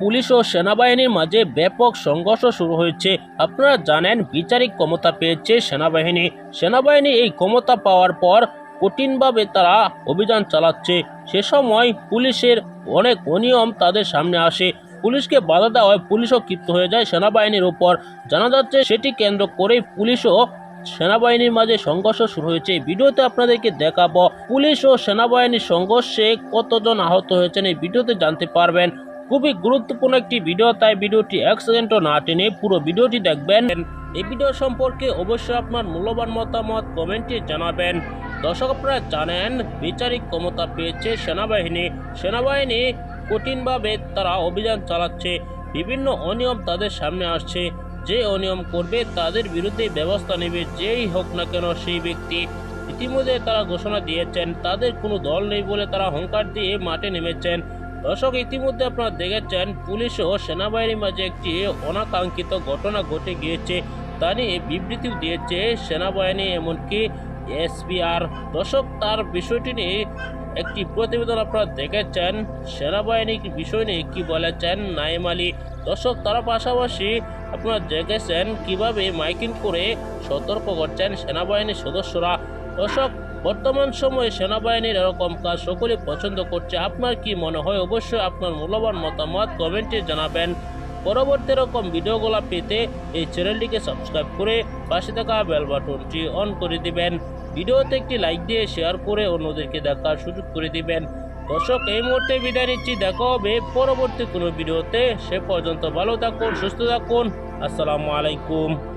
Police ও সেনাবাহিনীর মাঝে ব্যাপক সংঘর্ষ শুরু হয়েছে। আপনারা জানেন, বিচারিক ক্ষমতা পেয়েছে সেনাবাহিনী। সেনাবাহিনী এই ক্ষমতা পাওয়ার পর কঠিনভাবে তারা অভিযান চালাচ্ছে। সে সময় পুলিশের অনেক অনিয়ম তাদের সামনে আসে। পুলিশকে বাধা দেওয়া হয় পুলিশও ক্ষিপ্ত হয়ে যায় সেনাবাহিনীর ওপর। জানা যাচ্ছে, সেটি কেন্দ্র করেই পুলিশও সেনাবাহিনীর মাঝে সংঘর্ষ শুরু হয়েছে। ভিডিওতে আপনাদেরকে দেখাবো, পুলিশ ও সেনাবাহিনীর সংঘর্ষে কতজন আহত হয়েছেন। এই ভিডিওতে জানতে পারবেন খুবই গুরুত্বপূর্ণ একটি ভিডিও তাই ভিডিওটি এক সেকেন্ডও না টেনে পুরো ভিডিওটি দেখবেন। এই ভিডিও সম্পর্কে অবশ্যই আপনার মূল্যবান মতামত কমেন্টে জানাবেন। দর্শক আপনারা জানেন, বিচারিক ক্ষমতা পেয়েছে সেনাবাহিনী। সেনাবাহিনী কঠিনভাবে তারা অভিযান চালাচ্ছে। বিভিন্ন অনিয়ম তাদের সামনে আসছে। যে অনিয়ম করবে তাদের বিরুদ্ধে ব্যবস্থা নেবে, যেই হোক না কেন সেই ব্যক্তি। ইতিমধ্যে তারা ঘোষণা দিয়েছেন, তাদের কোনো দল নেই বলে তারা হংকার দিয়ে মাঠে নেমেছেন। দর্শক, ইতিমধ্যে আপনারা দেখেছেন পুলিশ ও সেনাবাহিনীর মাঝে একটি অনাকাঙ্ক্ষিত ঘটনা ঘটে গিয়েছে। তা নিয়ে বিবৃতিও দিয়েছে সেনাবাহিনী, এমনকি এসপিআর দর্শক, তার বিষয়টি নিয়ে একটি প্রতিবেদন আপনারা দেখেছেন। সেনাবাহিনীর বিষয় নিয়ে কী বলেছেন নাইম আলী? দর্শক, তারা পাশাপাশি আপনারা দেখেছেন কীভাবে মাইকিং করে সতর্ক করছেন সেনাবাহিনীর সদস্যরা। দর্শক বর্তমান সময়ে সেনাবাহিনীর এরকম কাজ সকলে পছন্দ করছে। আপনার কি মনে হয়? অবশ্যই আপনার মূল্যবান মতামত কমেন্টে জানাবেন। পরবর্তী এরকম ভিডিওগুলো পেতে এই চ্যানেলটিকে সাবস্ক্রাইব করে পাশে থাকা বেল বাটনটি অন করে দিবেন। ভিডিওতে একটি লাইক দিয়ে শেয়ার করে অন্যদেরকে দেখার সুযোগ করে দিবেন। দর্শক, এই মুহূর্তে বিদায় নিচ্ছি। দেখা হবে পরবর্তী কোনো ভিডিওতে। সে পর্যন্ত ভালো থাকুন, সুস্থ থাকুন। আসসালামু আলাইকুম।